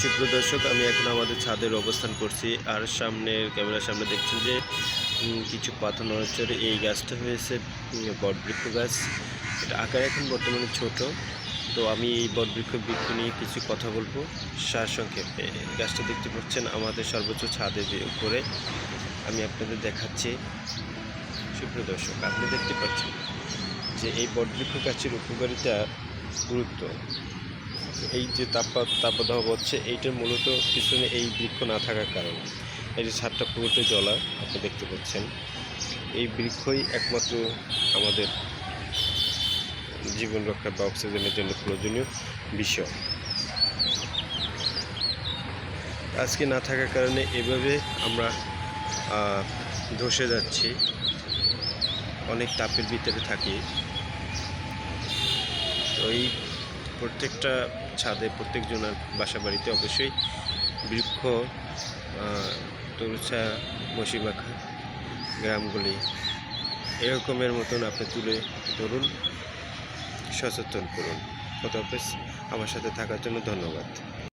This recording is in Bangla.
সুপ্রিয় দর্শক, আমি এখন আমাদের ছাদের অবস্থান করছি। আর সামনে, ক্যামেরার সামনে দেখছেন যে কিছু পাথর নড়াচড়ে এই গাছটা হয়েছে বটবৃক্ষ গাছ। এটা আকার এখন বর্তমানে ছোট। তো আমি এই বটবৃক্ষ বৃক্ষ নিয়ে কিছু কথা বলব। সারসংক্ষেপে গাছটা দেখতে পাচ্ছেন আমাদের সর্বোচ্চ ছাদের উপরে। আমি আপনাদের দেখাচ্ছি। সুপ্রিয় দর্শক, আপনি দেখতে পাচ্ছেন যে, এই বটবৃক্ষ গাছের উপকারিতা গুরুত্ব এই যে তাপ তাপদাহ হচ্ছে, এইটার মূলত পিছনে এই বৃক্ষ না থাকার কারণে। এই যে ছাদটা পুরোটাই জলা আপনি দেখতে পাচ্ছেন, এই বৃক্ষই একমাত্র আমাদের জীবন রক্ষা বা অক্সিজেনের জন্য প্রয়োজনীয় বিষয়। আজকে না থাকার কারণে এভাবে আমরা ধসে যাচ্ছি। অনেক তাপের ভিতরে থাকি। তো এই প্রত্যেকটা ছাদে প্রত্যেকজনের বাসা বাড়িতে অবশ্যই বৃক্ষ তরুচা মশিমাখা গ্রামগুলি এরকমের মতন আপনি তুলে ধরুন, সচেতন করুন। কত অফিস আমার সাথে থাকার জন্য ধন্যবাদ।